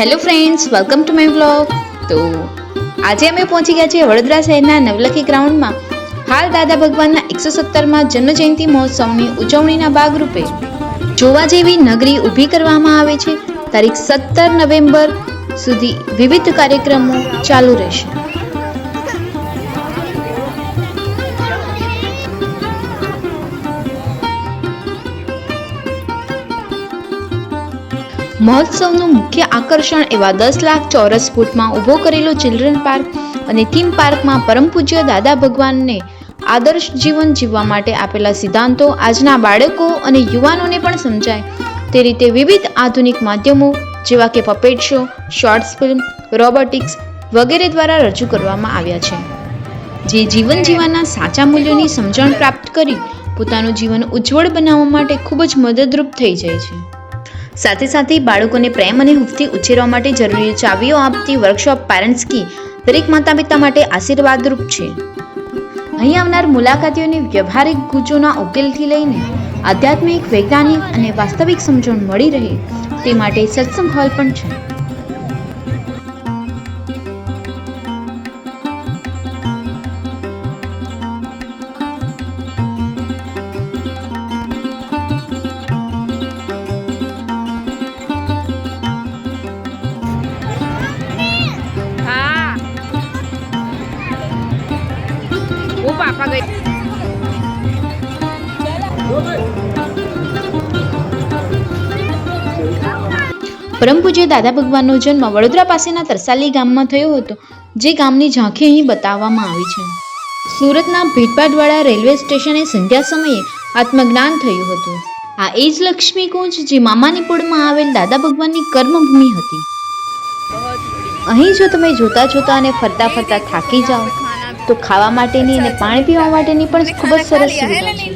Hello friends welcome to my blog તો આજે અમે પહોંચી ગયા છીએ વડોદરા શહેરના નવલખી ગ્રાઉન્ડમાં હાલ દાદા ભગવાનના એકસો સત્તરમાં જન્મજયંતિ મહોત્સવની ઉજવણીના ભાગરૂપે જોવા જેવી નગરી ઊભી કરવામાં આવે છે. તારીખ સત્તર નવેમ્બર સુધી વિવિધ કાર્યક્રમો ચાલુ રહેશે. મહોત્સવનું મુખ્ય આકર્ષણ એવા દસ લાખ ચોરસ ફૂટમાં ઊભો કરેલો ચિલ્ડ્રન પાર્ક અને થીમ પાર્કમાં પરમ પૂજ્ય દાદા ભગવાનને આદર્શ જીવન જીવવા માટે આપેલા સિદ્ધાંતો આજના બાળકો અને યુવાનોને પણ સમજાય. તે રીતે વિવિધ આધુનિક માધ્યમો જેવા કે puppet show shorts film robotics વગેરે દ્વારા રજૂ કરવામાં આવ્યા છે. જે જીવન જીવવાના સાચા મૂલ્યોની સમજણ પ્રાપ્ત કરી પોતાનું જીવન ઉજ્જવળ બનાવવા માટે ખૂબ જ મદદરૂપ થઈ જાય છે. સાથે સાથે બાળકોને પ્રેમ અને હુફથી ઉછેરવા માટે જરૂરી ચાવીઓ આપતી વર્કશોપ પેરેન્ટ્સ કી દરેક માતા પિતા માટે આશીર્વાદરૂપ છે. અહીં આવનાર મુલાકાતીઓને વ્યવહારિક ગુજોના ઉકેલથી લઈને આધ્યાત્મિક, વૈજ્ઞાનિક અને વાસ્તવિક સમજણ મળી રહે તે માટે સત્સંગ હોલ પણ છે. 我把发给。પરમ દાદા ભગવાનનો જન્મ વડોદરા પાસેના તરસાલી ગામમાં થયો હતો, જે ગામની ઝાંખી અહીં બતાવવામાં આવી છે સુરતના ભીડભાડવાળા રેલવે સ્ટેશને સંધ્યા સમયે આત્મજ્ઞાન થયું હતું આ એ જ લક્ષ્મી કુંજ જે મામાની પોળમાં આવેલ દાદા ભગવાનની કર્મભૂમિ હતી અહીં જો તમે જોતા જોતા અને ફરતા ફરતા થાકી જાઓ તો ખાવા માટેની અને પાણી પીવા માટેની પણ ખૂબ જ સરસ સુવિધા છે.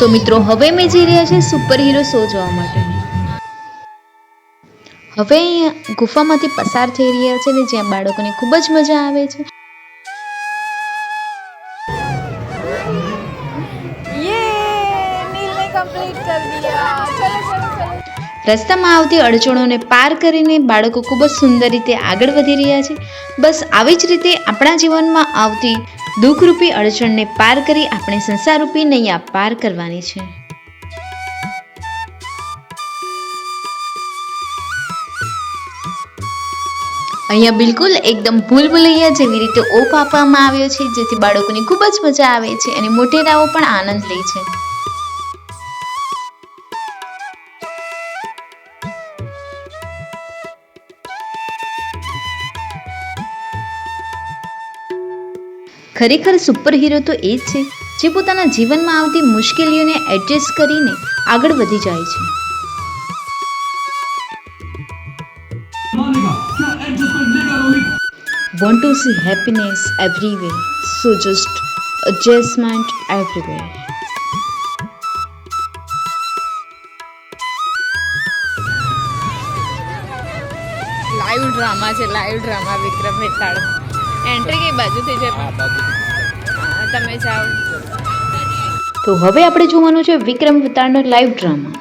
તો મિત્રો હવે મેં જઈ રહ્યા છે સુપર હીરો શો જોવા માટે હવે અહીંયા ગુફામાંથી પસાર થઈ રહ્યા છે ને જ્યાં બાળકોને ખૂબ જ મજા આવે છે. યે કમ્પ્લીટ કરી રસ્તામાં આવતી અડચણોને પાર કરીને બાળકો ખૂબ જ સુંદર રીતે આગળ વધી રહ્યા છે. બસ આવી જ રીતે આપણા જીવનમાં આવતી દુઃખરૂપી અડચણને પાર કરી આપણે સંસારરૂપી નૈયા પાર કરવાની છે. અહીંયા બિલકુલ એકદમ ભૂલ ભૂલૈયા જેવી રીતે ઓપ આપવામાં આવ્યો છે, જેથી બાળકોની ખૂબ જ મજા આવે છે અને મોટેરાઓ પણ આનંદ લે છે. ખરેખર સુપરહીરો તો એ જ છે, જે પોતાના જીવનમાં આવતી મુશ્કેલીઓને એડજસ્ટ કરીને આગળ વધી જાય છે. Want to see happiness everywhere so just adjustment everywhere live drama છે live drama Vikram Hetal. Entry કઈ બાજુથી છે તમે જાઓ. તો હવે આપણે જોવાનું છે વિક્રમ વિતારનો લાઈવ ડ્રામા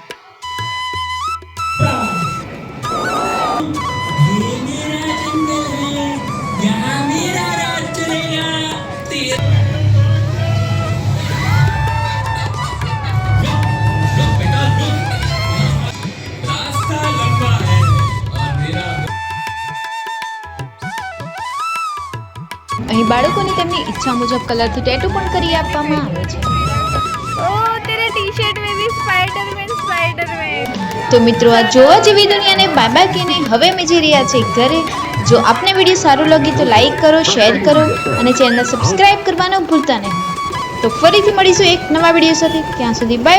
અહીં બાળકોને તેમની ઈચ્છા મુજબ કલરથી ટેટુ પણ કરી આપવામાં આવે છે. તો મિત્રો આ જોવા જેવી દુનિયાને બાબા કહીને હવે મેજી રહ્યા છે ઘરે. જો આપને વીડિયો સારું લાગે તો લાઈક કરો શેર કરો અને ચેનલ સબસ્ક્રાઈબ કરવાનો ભૂલતા નહીં. તો ફરીથી મળીશું એક નવા વીડિયો સાથે. ત્યાં સુધી બાય